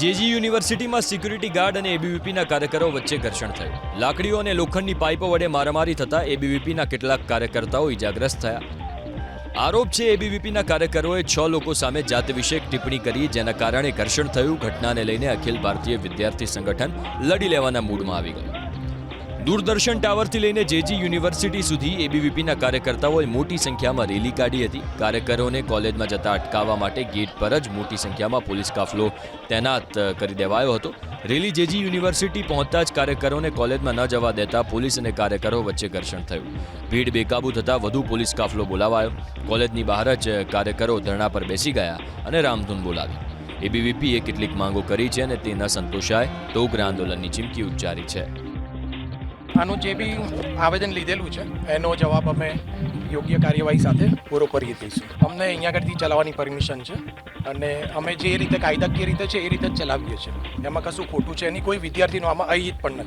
JG યુનિવર્સિટીમાં security guard અને એબીવીપીના કાર્યકરો વચ્ચે ઘર્ષણ થયું. લાકડીઓ અને લોખંડની પાઇપો વડે મારામારી થતાં એબીવીપીના કેટલાક કાર્યકર્તાઓ ઇજાગ્રસ્ત થયા. આરોપ છે એબીવીપીના કાર્યકરોએ છ લોકો સામે જાતવિષયક ટિપ્પણી કરી જેના કારણે ઘર્ષણ થયું. ઘટનાને લઈને અખિલ ભારતીય વિદ્યાર્થી સંગઠન લડી લેવાના મૂડમાં આવી ગયું. દૂરદર્શન ટાવરથી લઈને જેજી યુનિવર્સિટી સુધી એબીવીપીના કાર્યકર્તાઓએ મોટી સંખ્યામાં રેલી કાઢી હતી. કાર્યકરોને કોલેજમાં જતા અટકાવવા માટે ગેટ પર જ મોટી સંખ્યામાં પોલીસ કાફલો તૈનાત કરી દેવાયો હતો. રેલી જેજી યુનિવર્સિટી પહોંચતા જ કાર્યકરોને કોલેજમાં ન જવા દેતા પોલીસ અને કાર્યકરો વચ્ચે ઘર્ષણ થયું. ભીડ બેકાબૂ થતાં વધુ પોલીસ કાફલો બોલાવાયો. કોલેજની બહાર જ કાર્યકરો ધરણા પર બેસી ગયા અને રામધૂન બોલાવી એબીવીપીએ કેટલીક માંગો કરી છે અને તે ન સંતોષાય તો ઉગ્ર આંદોલનની ચીમકી ઉચ્ચારી છે. આનું જે બી આવેદન લીધેલું છે, એનો જવાબ અમે યોગ્ય કાર્યવાહી સાથે પૂરો કરી દઈશું. અમને અહીંયા આગળથી ચલાવવાની પરમિશન છે અને અમે જે રીતે કાયદાકીય રીતે છે એ રીતે જ ચલાવીએ છીએ. એમાં કશું ખોટું છે એની કોઈ વિદ્યાર્થીનો આમાં અહિત પણ નથી.